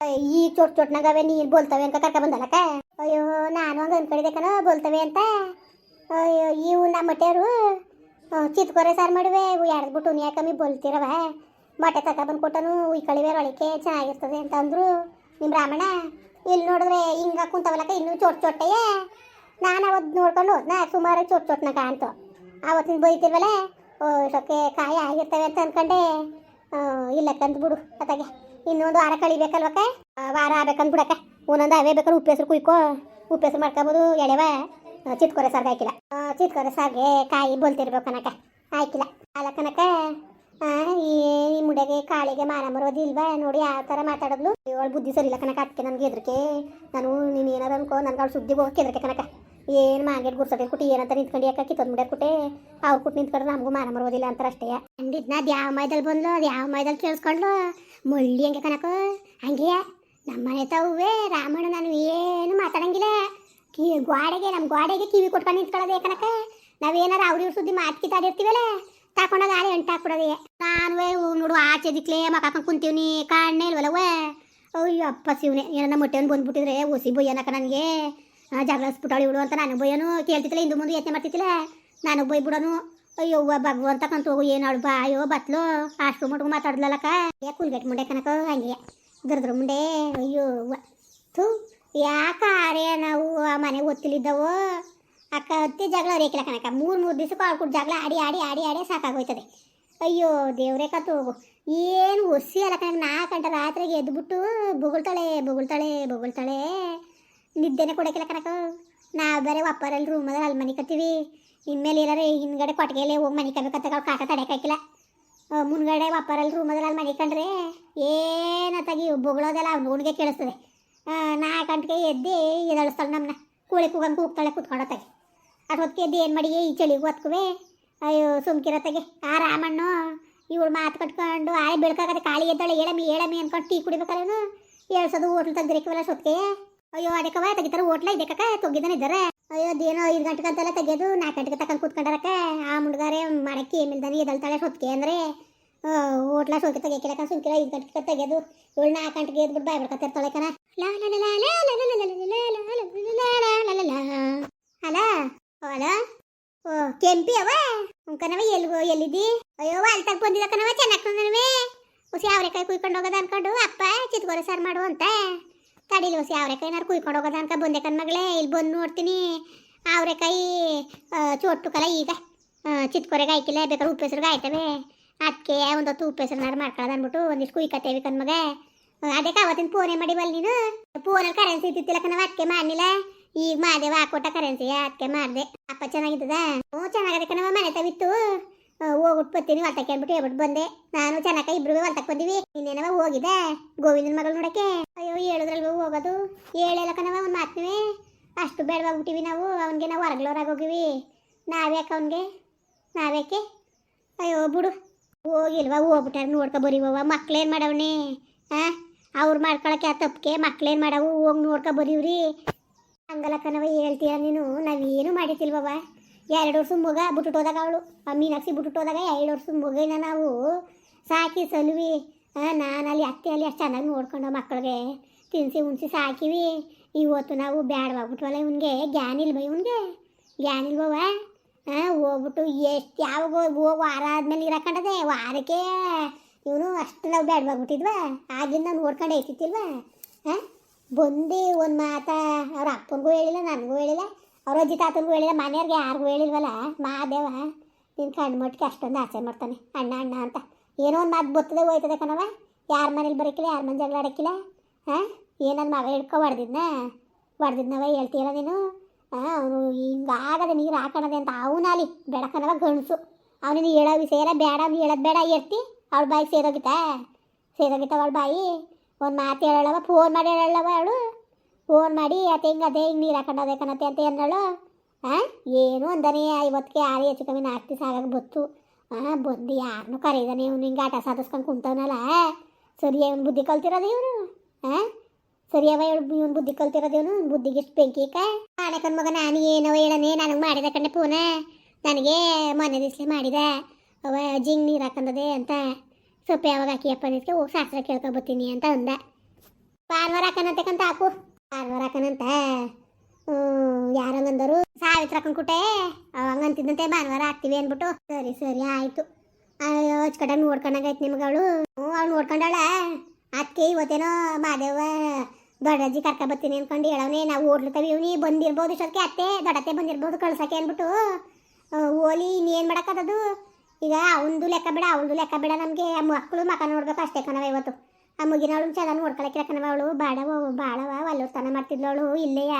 ಈ ಚೋಟ್ ಚೋಟ್ನಾಗವೆ ನೀರು ಬೋಲ್ತವೆ ಅಂತ ಕರ್ಕ ಬಂದಲಕ್ಕ ಅಯ್ಯೋ ನಾನು ಹಂಗೆ ಅನ್ಕೊಂಡಿದ್ದೆ ಬೋಲ್ತವೆ ಅಂತ. ಅಯ್ಯೋ ಇವು ನಮ್ಮ ಮಟ್ಟೆಯವರು ಚಿತ್ಕೊರೆ ಸಾರು ಮಾಡುವೆ ಇವು ಎಡ್ದ್ಬಿಟ್ಟು ನೀ ಕಮ್ಮಿ ಬೋಲ್ತಿರವ. ಮೊಟ್ಟೆ ತಕ ಬಂದು ಕೊಟ್ಟನು ಉಯ್ಕಳಿವೆ ಒಳಕ್ಕೆ ಚೆನ್ನಾಗಿರ್ತದೆ ಅಂತ ಅಂದ್ರು ನಿಮ್ಮ ಬ್ರಾಹ್ಮಣ ಇಲ್ಲಿ ನೋಡಿದ್ರೆ ಹಿಂಗ ಕುಂತವಲಕ ಇನ್ನೂ ಚೋಟ್ ಚೊಟ್ಟೆಯೇ ನಾನು ಅವತ್ತು ನೋಡ್ಕೊಂಡು ಹೋದ್ನ ಸುಮಾರು ಚೋಟ್ ಚೋಟ್ನ ಕಾಣ್ತು ಆವತ್ತಿನ ಬೈತಿರ್ವಲ್ಲ ಓ ಸೊಕ್ಕೆ ಕಾಯಿ ಆಗಿರ್ತವೆ ಅಂತ ಅನ್ಕೊಂಡೆ. ಆ, ಇಲ್ಲ ಬಿಡು ಅತ್ತಾಗೆ. ಇನ್ನೊಂದು ವಾರ ಕಳಿಬೇಕಲ್ವಕ್ಕ? ವಾರ ಆಗ್ಬೇಕಂದ್ ಬಿಡಕ್ಕ. ಒಂದೊಂದು ಅವೇ ಬೇಕಾದ್ರೆ ಉಪ್ಪು ಹೆಸರು ಕುಯ್ಕೋ. ಉಪ್ಪು ಹೆಸರು ಮಾಡ್ಕೊಬೋದು, ಎಳೆವ ಚಿತ್ಕೊರೆ ಸಾರ್ಗೆ ಹಾಕಿಲ್ಲ. ಚಿತ್ಕೊರೆ ಸಾರ್ಗೆ ಕಾಯಿ ಬೋಲ್ತಿರ್ಬೇಕು ಕನಕ ಹಾಕಿಲ್ಲ. ಅಲ್ಲ ಕನಕ ಈ ಮುಡೆಗೆ ಕಾಳಿಗೆ ಮಾನ ಬರೋದು ಇಲ್ವಾ? ನೋಡಿ ಯಾವ ಥರ ಮಾತಾಡಿದ್ಲು. ಇವಳು ಬುದ್ಧಿ ಸರಿ ಇಲ್ಲ ಕನಕ ಅದಕ್ಕೆ ನನಗೆ ಹೆದರಿಕೆ. ನಾನು ನೀನು ಏನಾರು ಅನ್ಕೋ, ನನ್ಗೆ ಅವಳು ಸುದ್ದಿಗೆ ಹೋಗಕ್ಕೆ ಹೆದರಿಕೆ ಕನಕ ಏನು ಮಾಂಗೇಟ್ ಗುರ್ಸೋದೆ ಕುಟಿ ಏನಂತ ನಿಂತ್ಕೊಂಡು ಯಾಕೆ ಕಿತ್ತೊಂದು ಮುಡ್ಯಾರ ಕುಟ್ಟೆ ಅವ್ರು ಕುಟ್ಟು ನಿಂತ್ಕೊಂಡ್ರೆ ನಮಗೂ ಮಾನ ಮರೋದಿಲ್ಲ ಅಂತ ಅಷ್ಟೇ ಅಂದಿದ್ನ ಅದು ಯಾವ ಮೈದಲ್ಲಿ ಬಂದ್ಲು ಅದು ಯಾವ ಮೈದಲ್ಲಿ ಕೇಳಿಸ್ಕೊಂಡ್ಲು. ಮುಳ್ಳಿ ಹಂಗೆ ಕನಕ ಹಂಗೆ? ನಮ್ಮ ಮನೆ ತಾವೇ ರಾಮಣ್ಣ ನಾನು ಏನು ಮಾತಾಡಂಗಿಲ್ಲ. ಕಿ ಗ್ವಾಡೆಗೆ ನಮ್ಮ ಗ್ವಾಡೆಗೆ ಕಿವಿ ಕೊಟ್ಕೊಂಡು ನಿಂತ್ಕೊಳ್ಳೋದೇ ಕನಕ ನಾವೇನಾರ ಅವ್ರ ಇವ್ರ ಸುದ್ದಿ ಮಾತು ಕಿತ್ತಾಡಿರ್ತೀವಲ್ಲ ತಕೊಂಡೋಗ ಆರೆ ಎಂಟು ಹಾಕ್ಬಿಡೋದೇ. ನಾನು ನೋಡು, ಆಚೆ ದಿಕ್ಲೆ ಮಕ್ಕ ಕುಂತೀವಿ ಕುಂತೀವ್ನಿ ಕಾಣೆ ಇಲ್ವಲ್ಲವೇ ಅಪ್ಪ ಶಿವನೆ, ಏನನ್ನ ಮೊಟ್ಟೆಯನ್ನು ಬಂದ್ಬಿಟ್ಟಿದ್ರೆ, ಒಸಿ ಬೊಯ್ಯನಕ ನನಗೆ? ಜಗಳ ಪುಟಾಳಿ ಇವಳು ಅಂತ ನಾನು ಬೊಯ್ಯನು ಕೇಳ್ತಿತ್ತಿಲ್ಲ ಹಿಂದೆ ಮುಂದೆ ಯತ್ನೆ ಮಾಡ್ತಿತ್ತಿಲ್ಲ ನಾನು ಬೈ ಬಿಡೋನು ಅಯ್ಯೋ ಅಂತ ಕಂತ ಹೋಗು, ಏನು ಅವಳು ಬಾ, ಅಯ್ಯೋ, ಬತ್ಲು ಅಷ್ಟು ಮಟ್ಗು ಮಾತಾಡ್ಲಕ್ಕ ಏ ಕುಲ್ಗಟ್ ಮುಂಡೆ ಕನಕ ಹಂಗೆ. ದುರ್ದ್ರ ಮುಂಡೆ, ಅಯ್ಯೋ ಥೂ ಯಾಕಾರೆ ನಾವು ಆ ಮನೆ ಒತ್ತಿಲಿದ್ದವು. ಅಕ್ಕ ಹತ್ತಿ ಜಗಳ ರೇಖಿಲ್ಲ ಕನಕ ಮೂರು ಮೂರು ದಿವಸಕ್ಕೆ ಆಡ್ಕೊಟ್ಟು ಜಗಳ ಆಡಿ ಆಡಿ ಆಡಿ ಆಡಿ ಸಾಕಾಗೋಯ್ತದೆ. ಅಯ್ಯೋ, ದೇವ್ರೇ ಕತ್ತು ಹೋಗು. ಏನು ಒಸಿ ಅಲ್ಲ ಕಣಕ್ಕೆ ನಾಲ್ಕು ಗಂಟೆ ರಾತ್ರಿಗೆ ಎದ್ಬಿಟ್ಟು ಬೊಗಳ್ತಾಳೆ ಬೊಗಳ್ತಾಳೆ ಬೊಗಳ್ತಾಳೆ. ನಿದ್ದೆನೆ ಕೊಡಕ್ಕಿಲ್ಲ ಕನಕ ನಾವು ಬೇರೆ ಒಪ್ಪರಲ್ಲಿ ರೂಮಲ್ಲಿ ಅಲ್ಲಿ ಮನೆ ಕತ್ತೀವಿ ಇನ್ಮೇಲೆ ಏನಾರ ಹಿಂದ್ಗಡೆ ಕೊಟ್ಟಿಗೆಲೆ ಹೋಗಿ ಮನೆ ಕಬೇಕಂತ ಅವ್ರು ಕಾಟ ತಡೆಯಕ್ಕಾಗಿಲ್ಲ ಮುನ್ಗಡೆ ಒಪ್ಪರಲ್ಲಿ ರೂಮದಲ್ಲಿ ಅಲ್ಲಿ ಮನೆ ಕಂಡ್ರೆ ಏನತ್ತಾಗಿ ಬೊಗಳೋದೆಲ್ಲ ಅವ್ನ ಹುಡುಗೆ ಕೇಳಿಸ್ತದೆ. ನಾ ಗಂಟೆಗೆ ಎದ್ದು ಎದಳಿಸ್ತಾಳೆ ನಮ್ಮನ್ನ ಕೂಳಿ ಕೂಗಂಗೆ ಕೂಗ್ತಾಳೆ ಕೂತ್ಕೊಂಡತ್ತಾಗೆ ಅದು ಹೊತ್ತಿಗೆ ಎದ್ದು ಏನು ಮಾಡಿ ಈ ಚಳಿಗೆ ಹೊತ್ಕುವೆ. ಅಯ್ಯೋ ಸುಮ್ಕಿರತ್ತಾಗೆ ಆ ರಾಮಣ್ಣು, ಇವಳು ಮಾತು ಕಟ್ಕೊಂಡು ಆಯ್ ಬೆಳ್ಕಾಗತ್ತೆ ಕಾಳಿ ಎದ್ದಾಳೆ. ಏಳಮಿ ಏಳಮಿ ಅನ್ಕೊಂಡು ಟೀ ಕುಡಿಬೇಕಾರೇನು ಏಳ್ಸೋದು ಹೋಟ್ಲ್ ತೆಗ್ದಿರಕ್ಕಿವಲ್ಲ ಸೊತ್ತಿಗೆ ಅಯ್ಯೋ ಅದಕ್ಕವ ತೆಗಿತಾರ ಓಟ್ಲ ಇದಕ್ಕ ತೊಗಿದಾನೆ ಇದ್ದಾರೆ ಅಯ್ಯೋ ಅದೇನೋ ಐದು ಗಂಟೆಗೆ ಅಂತೆಲ್ಲ ತೆಗೆಯೋದು ನಾಲ್ಕು ಗಂಟೆಗೆ ತಕೊಂಡು ಕೂತ್ಕೊಂಡಾರಕ್ಕ ಆ ಮುಡ್ಗಾರೆ ಮಾಡಕ್ಕೆ ಏನಿಲ್ದಾನೆ ಇದಲ್ತಾಳೆ ಸೊತ್ಕೆ ಅಂದರೆ ಹೋಟ್ಲ ಸೋಕೆ ತೆಗಿಯಕ್ಕಿಲ್ಲ ಸುಂಕಿಲ್ಲ ಐದು ಗಂಟೆಗೆ ತೆಗೆಯೋದು ಏಳು ನಾಲ್ಕು ಗಂಟೆಗೆ ಎದ್ಬಿಟ್ಟು ಬಾಯ್ ಬಿಡ್ಕೊತಿರ್ತಾಳೆ ಕಣ ಅಲ ಅಲ ಓ ಕೆಂಪಿ ಅವ ಉಂಕನವ ಎಲ್ಲಿ ಎಲ್ಲಿದ್ದಿ ಅಯ್ಯೋ ಅಲ್ತಾಗ ಬಂದಿದ ಕಣವ ಚೆನ್ನಾಗಿ ಹುಸಿ ಅವರೆಕಾಯಿ ಕುಯ್ಕೊಂಡು ಹೋಗೋದು ಅನ್ಕೊಂಡು ಅಪ್ಪ ಚಿತ್ಕೋರೆ ಸಾರು ಮಾಡು ಅಂತ ತಡೀಲಿ ಅವರೆಕಾಯಿನಾರು ಕುಯ್ಕೊಂಡು ಹೋಗೋದ ಅನ್ಕ ಬಂದೆ ಕಣ್ ಮಗಳೇ ಇಲ್ಲಿ ಬಂದು ನೋಡ್ತೀನಿ. ಅವರೆಕಾಯಿ ಚೋಟು ಕಲ ಈಗ. ಚಿತ್ಕೊರೆಗೆ ಹಾಕಿಲ್ಲ ಬೇಕಾದ್ರೆ ಉಪ್ಪು ಹೆಸರು ಆಯ್ತವೆ ಅದಕ್ಕೆ ಒಂದು ಹೊತ್ತು ಉಪ್ಪು ಹೆಸರು ಮಾಡ್ಕೊಳ್ಳೋದು ಅಂದ್ಬಿಟ್ಟು ಒಂದಿಷ್ಟು ಕುಯ್ಕತ್ತೇವಿ ಕಣ್ಮಗ ಅದಕ್ಕೆ ಅವತ್ತಿನ ಮಾಡಿ ಮಾಡಿವಲ್ಲ ನೀನು. ಫೋನಲ್ಲಿ ಕರೆನ್ಸಿ ಇದ್ದಿತ್ತಿಲ್ಲ ಕಣವ ಅದಕ್ಕೆ ಮಾಡಲಿಲ್ಲ ಈಗ ಮಾದೇವ ಹಾಕೊಟ್ಟ ಕರೆನ್ಸಿ ಅದಕ್ಕೆ ಮಾಡಿದೆ. ಅಪ್ಪ ಚೆನ್ನಾಗಿದ್ದದ? ಹ್ಞೂ, ಚೆನ್ನಾಗದೆ ಕಣವ ಮನೆ ತವಿತ್ತು. ಹೋಗ್ಬಿಟ್ಟು ಬರ್ತೀನಿ ಹೊಲ್ತಕ್ಕೆ ಅಂದ್ಬಿಟ್ಟು ಹೇಳ್ಬಿಟ್ಟು ಬಂದೆ. ನಾನು ಚೆನ್ನಾಗಿ ಇಬ್ರು ಹೊಲ್ತಕ್ಕೆ ಬಂದಿವಿ. ಇನ್ನೇನವ ಹೋಗಿದೆ ಗೋವಿಂದನ ಮಗಳು ನೋಡಕ್ಕೆ. ಅಯ್ಯೋ, ಹೇಳಿದ್ರಲ್ವ? ಹೋಗೋದು ಹೇಳಲ್ಲ ಕಣವ ಒಂದು ಮಾತಿನವೇ? ಅಷ್ಟು ಬೇಡವಾಗ್ಬಿಟ್ಟಿವಿ ನಾವು, ಅವನಿಗೆ ನಾವು ಹೊರಗ್ಲೋರಾಗಿ ಹೋಗಿವಿ. ನಾವ್ಯಾಕೆ ಅವನಿಗೆ? ನಾವ್ಯಾಕೆ? ಅಯ್ಯೋ ಬಿಡು. ಹೋಗಿಲ್ವಾ ಹೋಗ್ಬಿಟ್ಟಾರ ನೋಡ್ಕೊ ಬರೀವವ ಮಕ್ಳೇನು ಮಾಡವ್ನಿ? ಹಾಂ ಅವ್ರು ಮಾಡ್ಕೊಳಕ್ಕೆ ಆ ತಪ್ಪಿಗೆ ಮಕ್ಳೇನು ಮಾಡವು, ಹೋಗಿ ನೋಡ್ಕೊ ಬರೀವ್ರಿ ಹಂಗಲ್ಲ ಕಣವ ಹೇಳ್ತೀಯ ನೀನು? ನಾವೇನು ಮಾಡಿತಿಲ್ವವ ಎರಡು ವರ್ಷ ಮಗ ಬಿಟ್ಟುಟ್ಟೋದಾಗ ಅವಳು. ಆ ಮೀನಾಕ್ಷಿ ಬಿಟ್ಟುಟ್ಟೋದಾಗ ಎರಡು ವರ್ಷ ಮುಗಿನ ನಾವು. ಸಾಕಿ ಸಲ್ವಿ. ನಾನು ಅಲ್ಲಿ, ಅತ್ತೆ ಅಲ್ಲಿ ಅಷ್ಟು ಚೆನ್ನಾಗಿ ನೋಡ್ಕೊಂಡು ಮಕ್ಕಳಿಗೆ ತಿನ್ಸಿ ಉಣ್ಸಿ ಸಾಕಿವಿ. ಇವತ್ತು ನಾವು ಬ್ಯಾಡವಾಗ್ಬಿಟ್ವಲ್ಲ ಇವನಿಗೆ. ಜ್ಞಾನ ಇಲ್ವ ಇವನಿಗೆ? ಜ್ಞಾನ ಇಲ್ವವ ಹಾಂ ಹೋಗ್ಬಿಟ್ಟು ಎಷ್ಟು ಯಾವಾಗ ಹೋಗಿ ವಾರ ಆದ್ಮೇಲೆ ಇರಕಂಡದೆ ವಾರಕ್ಕೆ ಇವನು ಅಷ್ಟು ನಾವು ಬ್ಯಾಡವಾಗ್ಬಿಟ್ಟಿದ್ವ ಆಗಿಂದ ನೋಡ್ಕೊಂಡು ಐತಿತ್ತಿಲ್ವ ಹಾಂ ಬಂದು ಒಂದು ಮಾತ. ಅವ್ರ ಅಪ್ಪನಿಗೂ ಹೇಳಿಲ್ಲ, ನನಗೂ ಹೇಳಿಲ್ಲ. ಅವ್ರ ಅಜ್ಜಿ ತಾತನಿಗೂ ಹೇಳಿಲ್ಲ, ಮನೆಯವ್ರಿಗೆ ಯಾರಿಗೂ ಹೇಳಿಲ್ವಲ್ಲ? ಮಾದೇವ ನಿನ್ನ ಕಣ್ಣು ಮಟ್ಟಿಗೆ ಅಷ್ಟೊಂದು ಆಸೆ ಮಾಡ್ತಾನೆ. ಅಣ್ಣ ಅಣ್ಣ ಅಂತ. ಏನೋ ಒಂದು ಮಾತು ಬತ್ತದೆ ಹೋಯ್ತದೆ ಕಣವ ಯಾರ ಮನೇಲಿ ಬರೋಕ್ಕಿಲ್ಲ ಯಾರ ಮನೆ ಜಗಳ ಹಾಂ? ಏನನ್ನ ಮಗ ಹಿಡ್ಕೊ ಹೊಡೆದಿದ್ನ? ಹೊಡೆದಿದ್ನವ ಹೇಳ್ತೀರ ನೀನು? ಹಾಂ ಅವನು ಹಿಂಗಾಗದೆ ನೀರು ಹಾಕೋಣದೆ ಅಂತ ಅವನಲ್ಲಿ ಬೆಳಕನವ ಗಣಸು ಅವನಿಗೆ ಹೇಳೋ ವಿಷಯ ಬೇಡ ಅವ್ನು ಹೇಳೋದು ಬೇಡ ಎತ್ತಿ ಅವಳ ಬಾಯಿ ಸೇರೋಗಿತ್ತಾ ಸೇರೋಗಿತ್ತ ಅವಳ ಬಾಯಿ? ಒಂದು ಮಾತು ಹೇಳಲ್ಲವ, ಫೋನ್ ಮಾಡಿ ಹೇಳಲ್ಲವ ಅವಳು? ಫೋನ್ ಮಾಡಿ ಅತ್ತೆ ಹಿಂಗೆ, ಅದೇ ಹಿಂಗೆ ನೀರು ಹಾಕೊಂಡದೆ ಕಣತೆ ಅಂತ ಅಂದಳು ಹಾಂ ಏನು ಅಂದನೇ, ಐವತ್ತಿಗೆ ಯಾರು ಹೆಚ್ಚು ಕಮ್ಮಿ ನಾಲ್ಕು ದಿವಸ ಬತ್ತು. ಹಾಂ ಬಂದು ಯಾರನ್ನೂ ಕರೀದಾನೆ, ಇವ್ನು ಹಿಂಗೆ ಆಟ ಸಾಧಿಸ್ಕೊಂಡು ಕುಂತವನಲ್ಲ. ಸರಿ ಅವ್ನು ಬುದ್ಧಿ ಕಲ್ತಿರೋದು ಇವನು. ಹಾಂ ಸರಿಯವ ಇವನು ಬುದ್ಧಿ ಕಲ್ತಿರೋದೇವನು ಬುದ್ಧಿಗೆ ಇಷ್ಟು ಬೆಂಕಿ ಕ ಮಗ, ನಾನು ಏನವ ಹೇಳನೆ? ನನಗೆ ಮಾಡಿದ ಕಣ್ಣೆ ಪೂನ? ನನಗೆ ಮೊನ್ನೆ ದಿವಸ ಮಾಡಿದ. ಅವ ಜಿಂಗ್ ನೀರು ಹಾಕಂದದೆ ಅಂತ. ಸೊಪ್ಪ ಯಾವಾಗ ಹಾಕಿ ಅಪ್ಪ ಹೋಗಿ ಶಾಸ್ತ್ರ ಕೇಳ್ಕೊಬತ್ತೀನಿ ಅಂತ ಅಂದ. ಭಾನುವಾರ ಹಾಕನಂತೆ ಕಂತ ಹಾಕು. ಭಾನುವಾರ ಹಾಕನಂತ ಯಾರಂಗಂದರು? ಸಾವಿತ್ರ ಹಾಕೊಂಡ್ಕುಟ್ಟೆ ಹಂಗಂತಿದ್ದಂತೆ ಭಾನುವಾರ ಹಾಕ್ತೀವಿ ಅಂದ್ಬಿಟ್ಟು. ಸರಿ ಸರಿ, ಆಯ್ತು. ಅಯ್ಯೋ ಕಡೆ ನೋಡ್ಕೊಂಡಾಗೈತೆ ನಿಮ್ಗೆ ಅವಳು. ಹ್ಞೂ ಅವಳು ನೋಡ್ಕೊಂಡಾಳ? ಅದಕ್ಕೆ ಇವತ್ತೇನೋ ಮಾದೇವ ದೊಡ್ಡಜ್ಜಿ ಕರ್ಕ ಬರ್ತೀನಿ ಅನ್ಕೊಂಡು ಹೇಳವನೇ, ನಾವು ಓಡ್ಲತ್ತವಿ ಇವ್ನಿ, ಬಂದಿರ್ಬೋದು ಇಷ್ಟೊತ್ತಿಗೆ ಅತ್ತೆ, ದೊಡ್ಡತ್ತೆ ಬಂದಿರ್ಬೋದು ಕಳ್ಸಕ್ಕೆ ಅಂದ್ಬಿಟ್ಟು ಓಲಿ ಇನ್ನೇನು ಮಾಡೋಕ್ಕದದು ಈಗ ಅವನದು ಲೆಕ್ಕ ಬೇಡ ಅವಳದು ಲೆಕ್ಕ ಬೇಡ ನಮಗೆ ಮಕ್ಕಳು ಮಕ ನೋಡ್ಬೇಕು ಅಷ್ಟೇ ಕಣವ ಇವತ್ತು. ಆ ಮುಗಿನವಳು ಚೆನ್ನಾಗಿ ನೋಡ್ಕೊಳಕ್ಕೆ ಕಣವ ಅವಳು, ಬಾಡವ, ಬಾಳವ ಒಲ್ಲೋರ್ತನ ಮಾಡ್ತಿದ್ಲು ಅವಳು ಇಲ್ಲೆಯ?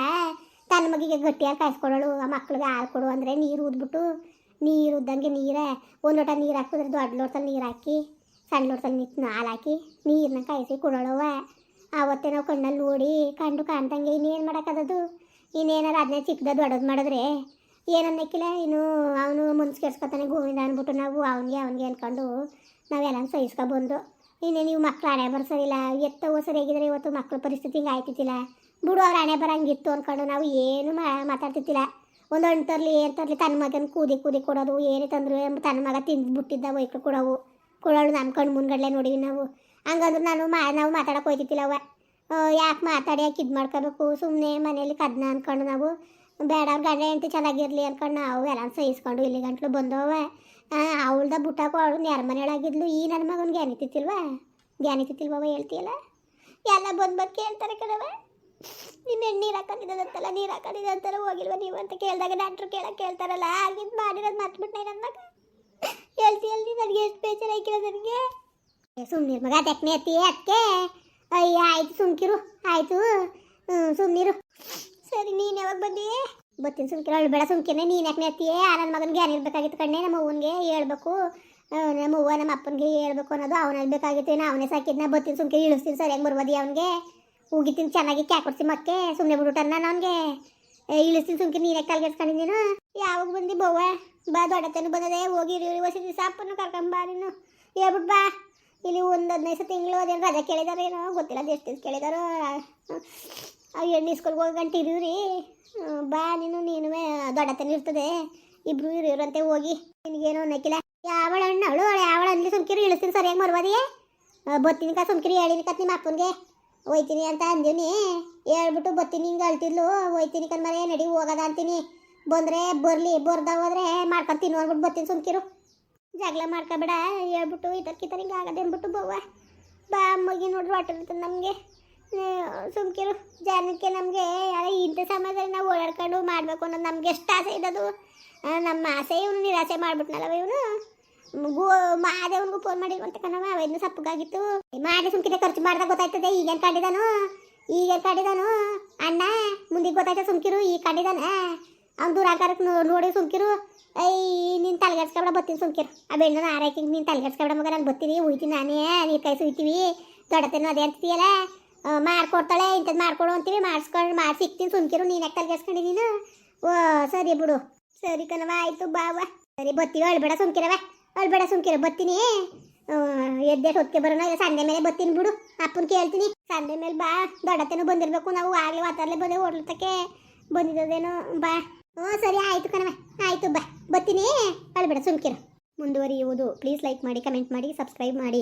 ತನ್ನ ಮಗಿಗೆ ಗಟ್ಟಿಯಾಗಿ ಕಾಯಿಸ್ಕೊಳ್ಳೋಳು ಆ ಮಕ್ಳಿಗೆ ಹಾಲು ಕೊಡು ಅಂದರೆ ನೀರು ಊದ್ಬಿಟ್ಟು, ನೀರು ಉದ್ದಂಗೆ ನೀರೇ ಒಂದು ಲೋಟ ನೀರು ಹಾಕಿದ್ರೆ ದೊಡ್ಡ ಲೋಟ ನೀರು ಹಾಕಿ. ಸಣ್ಣ ನಿಂತು ಹಾಲು ಹಾಕಿ ನೀರನ್ನ ಕಾಯಿಸಿ ಕುಡೋಳವ ಆವತ್ತೇ ನಾವು ಕಣ್ಣಲ್ಲಿ ನೋಡಿ ಕಂಡು ಕಾಣ್ತಂಗೆ ಇನ್ನೇನು ಮಾಡೋಕ್ಕದದು ಇನ್ನೇನಾರು ಅದನ್ನೇ ಚಿಕ್ಕದ ದೊಡ್ಡದು ಮಾಡಿದ್ರೆ ಏನನ್ನಕ್ಕಿಲ್ಲ ಇನ್ನು ಅವನು ಮುನ್ಸ್ಕೇರ್ಸ್ಕೊತಾನೆ ಗೋವಿಂದ ಅಂದ್ಬಿಟ್ಟು ನಾವು ಅವನಿಗೆ ಅವನಿಗೆ ಅಂದ್ಕೊಂಡು ನಾವೆಲ್ಲ ಸಹಿಸ್ಕೊಬಂದು. ಇನ್ನೇ ನೀವು ಮಕ್ಳು ಹಣೆ ಬರ್ಸೋದಿಲ್ಲ ಎತ್ತವೋ ಸರಿಯಾಗಿದ್ರೆ ಇವತ್ತು ಮಕ್ಳ ಪರಿಸ್ಥಿತಿ ಹಿಂಗೆ ಆಯ್ತಿತ್ತಿಲ್ಲ. ಬಿಡು ಅವ್ರ ಹಣೆ ಬರಂಗಿತ್ತು ಅಂದ್ಕೊಂಡು ನಾವು ಏನು ಮಾತಾಡ್ತಿತ್ತಿಲ್ಲ. ಒಂದು ಹಣ್ಣು ತರಲಿ ಏನು ತರಲಿ ತನ್ನ ಮಗನ ಕೂದಿ ಕೂದಿ ಕೊಡೋದು, ಏನೇ ತಂದ್ರು ತನ್ನ ಮಗ ತಿಂದು ಬಿಟ್ಟಿದ್ದ ಕೊಡೋವು. ನಮ್ಮ ಕಣ್ಣು ಮುಂದ್ಗಡ್ಲೆ ನೋಡಿವಿ ನಾವು. ಹಂಗಂದ್ರೆ ನಾನು ಮಾ, ನಾವು ಮಾತಾಡಕ್ಕೆ ಹೋಯ್ತಿತ್ತಿಲ್ಲ ಅವ. ಯಾಕೆ ಮಾತಾಡಿ ಯಾಕೆ ಇದು ಮಾಡ್ಕೋಬೇಕು? ಸುಮ್ಮನೆ ಮನೇಲಿ ಕದ್ನ ಅಂದ್ಕೊಂಡು ನಾವು, ಬೇಡ, ಅವ್ರ ಗಂಡ ಎಂತ ಚೆನ್ನಾಗಿರಲಿ ಅಂದ್ಕೊಂಡು ನಾವು ಎಲ್ಲ ಸಹಿಸ್ಕೊಂಡು ಇಲ್ಲಿ ಗಂಟ್ಲು ಬಂದವ. ಅವಳ್ದ ಬುಟ್ಟಾಕು ಅವಳು ಯಾರ ಮನೆಯೊಳಗಿದ್ಲು? ಈ ನನ್ನ ಮಗನ ಜ್ಞಾನಿತಿತ್ತಿಲ್ವಾ ಜ್ಞಾನಿತಿತ್ತಿಲ್ವವ ಹೇಳ್ತೀಯಲ್ಲ? ಎಲ್ಲ ಬಂದು ಬಂದು ಕೇಳ್ತಾರೆ ಕಣವ ಹೆಣ್ಣು ನೀರು ಹಾಕೊಂಡಿದ್ದದಂತಲ್ಲ ನೀರು ಹಾಕೊಂಡಿದ್ದಂತಲ್ಲ ಹೋಗಿಲ್ವ ನೀವು ಅಂತ ಕೇಳಿದಾಗ ಡಾಕ್ಟ್ರು ಕೇಳಕ್ಕೆ ಕೇಳ್ತಾರಲ್ಲ ಆಗಿದ್ದು ಮಾಡಿರೋದು ಮತ್ಬಿಟ್ಟು ನನ್ನ ಮಗ. ಹೇಳ್ತಿ ನನಗೆ ಎಷ್ಟು ಬೇಜಾರು ಆಯ್ಕಿಲ್ಲ ನನಗೆ? ಸುಮ್ಮನಿರು ಮಗ ಅದಕ್ಕೆ ಅತ್ತಿ ಅದಕ್ಕೆ ಅಯ್ಯ, ಆಯ್ತು, ಸುಮ್ಕಿರು, ಆಯ್ತು. ಸುಮ್ಮನಿರು ಸರಿ, ನೀನು ಯಾವಾಗ ಬಂದಿ? ಬತ್ತೀನಿ ಸುಮ್ಕಿರು, ಅವಳು ಬೇಡ ಸುಮ್ಕಿನೇ ನೀನು ಯಾಕೆ ಆ ನನ್ನ ಮಗನಿಗೆ ಜ್ಞಾನ ಇರಬೇಕಾಗಿತ್ತು ಕಣ್ಣೆ? ನಮ್ಮ ಅವ್ವನಿಗೆ ಹೇಳ್ಬೇಕು. ನಮ್ಮ ಅವ್ವ ನಮ್ಮ ಅಪ್ಪನಿಗೆ ಹೇಳ್ಬೇಕು ಅನ್ನೋದು ಅವನಲ್ಲಿ ಬೇಕಾಗಿತ್ತು. ನಾ ಅವನೇ ಸಾಕಿದ್ನ. ಬರ್ತೀನಿ ಸುಮ್ಕಿರು, ಇಳಿಸ್ತೀನಿ, ಸರಿಯಾಗಿ ಬರ್ಬೋದಿ ಅವನಿಗೆ. ಹೋಗಿತ್ತೀನಿ ಚೆನ್ನಾಗಿ ಕ್ಯಾ ಕೊಡ್ತೀನಿ ಮಕ್ಕೆ. ಸುಮ್ಮನೆ ಬಿಟ್ಬಿಟ್ಟಾರ ನಾನು ಅವನಿಗೆ. ಇಳಿಸ್ತೀನಿ ಸುಮ್ಕೆ ನೀನೇ ಕಲ್ಗೆಡ್ಸ್ಕೊಂಡಿದ್ದೀನು ಯಾವಾಗ ಬಂದಿ ಬವ್ವ? ಬಾ ದೊಡ್ಡತನ ಬಂದದೆ, ಹೋಗಿ ಹೊಸ ದಿವಸ ಅಪ್ಪನ ಕರ್ಕೊಂಬ ನೀನು. ಹೇಳ್ಬಿಟ್ಟು ಬಾ. ಇಲ್ಲಿ ಒಂದು ಹದಿನೈದು ತಿಂಗಳು ಅದೇನು ರಜೆ ಕೇಳಿದಾರೆ ಏನೋ, ಗೊತ್ತಿಲ್ಲ ಅದು ಎಷ್ಟು ಕೇಳಿದಾರೋ. ಅವು ಎಣ್ಣೆ ಸ್ಕೂಲ್ಗೆ ಹೋಗಿ ಗಂಟೆ ರೀ ಬಾ ನೀನು ನೀನು ದೊಡ್ಡತನ ಇರ್ತದೆ. ಇಬ್ರು ಇರೋರಂತೆ ಹೋಗಿ. ನಿನಗೇನೋ ಅನ್ನಕ್ಕಿಲ್ಲ. ಯಾವಳ ಹಣ್ಣು ಅವಳು ಯಾವಳ ಅಲ್ಲಿ ಸುಮ್ಕಿರಿ, ಇಳಿಸ್ತೀನಿ, ಸರಿಯಾಗಿ ಮರ್ಬೋದಿಯೇ ಬತ್ತೀನಿ ಸುಮ್ಕಿರಿ ಹೇಳಿನಿ ನಿಮ್ಮ ಅಪ್ಪನಿಗೆ. ಹೋಯ್ತೀನಿ ಅಂತ ಅಂದೀನಿ ಹೇಳ್ಬಿಟ್ಟು ಬರ್ತೀನಿ, ಹಿಂಗೆ ಅಳ್ತಿದ್ಲು. ಹೋಯ್ತೀನಿ ಕಣ್ಮರೆ ನಡಿ ಹೋಗೋದ ಅಂತೀನಿ. ಬಂದರೆ ಬರಲಿ, ಬರ್ದ ಹೋದ್ರೆ ಮಾಡ್ಕೊಂಡು ಅಂದ್ಬಿಟ್ಟು ಬರ್ತೀನಿ ಸುಮ್ಕಿರು. ಜಗಳ ಮಾಡ್ಕೊಬೇಡ, ಹೇಳ್ಬಿಟ್ಟು ಇತರ್ಕಿತರ ಹಿಂಗೆ ಆಗದೆ ಅಂದ್ಬಿಟ್ಟು ಬವ್ವ. ಬಾ ಅಮ್ಮಗೆ ನೋಡ್ರಿ ವಾಟರ್ ಇರ್ತದೆ ನಮಗೆ. ಸುಮ್ಕಿರು. ಜನಕ್ಕೆ ನಮಗೆ ಇಂಥ ಸಮಯದಲ್ಲಿ ನಾವು ಓಡಾಡ್ಕೊಂಡು ಮಾಡಬೇಕು ಅನ್ನೋದು ನಮ್ಗೆ ಎಷ್ಟು ಆಸೆ ಇದ್ದದು ನಮ್ಮ ಆಸೆ ಇವನು ನಿರಾಸೆ ಮಾಡ್ಬಿಟ್ನಲ್ಲವ ಇವನು. ಗೋ ಮಾದೇವನಿಗೂ ಫೋನ್ ಮಾಡಿಲ್ವಂತ ಕಣವ ಅವೇನು ಸಪ್ಪಗಾಗಿತ್ತು. ಮಾಡಿ ಸುಮ್ಕಿದೆ, ಖರ್ಚು ಮಾಡ್ದಾಗ ಗೊತ್ತಾಯ್ತದೆ, ಈಗೇನು ಕಂಡಿದಾನು? ಈಗೇನು ಕಂಡಿದಾನು? ಅಣ್ಣ, ಮುಂದಿಗೆ ಗೊತ್ತಾಯ್ತದೆ ಸುಮ್ಕಿರು ಈಗ ಕಂಡಿದಾನ? ಅವ್ನು ದುರಾಕಾರಕ್ಕೆ ನೋಡಿ ಸುಮ್ಕಿರು. ಐ, ನಿನ್ ತಲೆಗೆಡ್ಸ್ಕೊಬೇಡ ಬರ್ತೀನಿ ಸುಮ್ಕಿರು. ಆ ಬೆಣ್ಣನ ಆರೈಕೆ ನೀನು ತಲೆಗೆಡ್ಸ್ಕೊಬೇಡ ಮಗ ನಾನು ಬರ್ತೀನಿ ಉಯ್ತೀನಿ ನಾನೇ, ನೀರು ಕೈ ಸುಯ್ತೀವಿ. ದೊಡ್ಡತೇನೋ ಅದೇ ಅಂತೀಯಲ್ಲ ಮಾಡ್ಕೊಡ್ತಾಳೆ ಇಂಥದ್ದು ಮಾಡ್ಕೊಡು ಅಂತೀವಿ, ಮಾಡಿಸ್ಕೊಂಡು, ಮಾಡಿ ಸಿಗ್ತೀನಿ ಸುಮ್ಕಿರು, ನೀನು ಯಾಕೆ ತಲೆಗೆಡ್ಸ್ಕೊಂಡು ನೀನು? ಓ, ಸರಿ ಬಿಡು. ಸರಿ ಕಣವ ಆಯಿತು ಬಾವ ಸರಿ ಬರ್ತೀವಿ ಅಳ್ಬೇಡ ಸುಮ್ಕಿರವ ಅಳ್ಬೇಡ ಸುಮ್ಕಿರ ಬತ್ತೀನಿ ಎದ್ದೆ ಹೊತ್ತಿಗೆ ಬರೋಣ, ಇಲ್ಲ ಸಂಡೆ ಮೇಲೆ ಬತ್ತೀನಿ ಬಿಡು. ಅಪ್ಪನ ಕೇಳ್ತೀನಿ, ಸಂಡೆ ಮೇಲೆ ಬಾ, ದೊಡ್ಡತೇನೋ ಬಂದಿರಬೇಕು, ನಾವು ಆಗಲೇ ವಾತಾವರಣ ಬಂದೆ ಓಡ್ಲತ್ತಕ್ಕೆ ಬಂದಿದ್ದೇನೋ ಬಾ. ಹ್ಞೂ, ಸರಿ, ಆಯಿತು ಕಣವೆ ಆಯಿತು, ಬಾ. ಬರ್ತೀನಿ. ಅಳ್ಬೇಡ ಸುಮ್ಕಿರು. ಮುಂದುವರಿಯುವುದು ಪ್ಲೀಸ್ ಲೈಕ್ ಮಾಡಿ ಕಮೆಂಟ್ ಮಾಡಿ ಸಬ್ಸ್ಕ್ರೈಬ್ ಮಾಡಿ.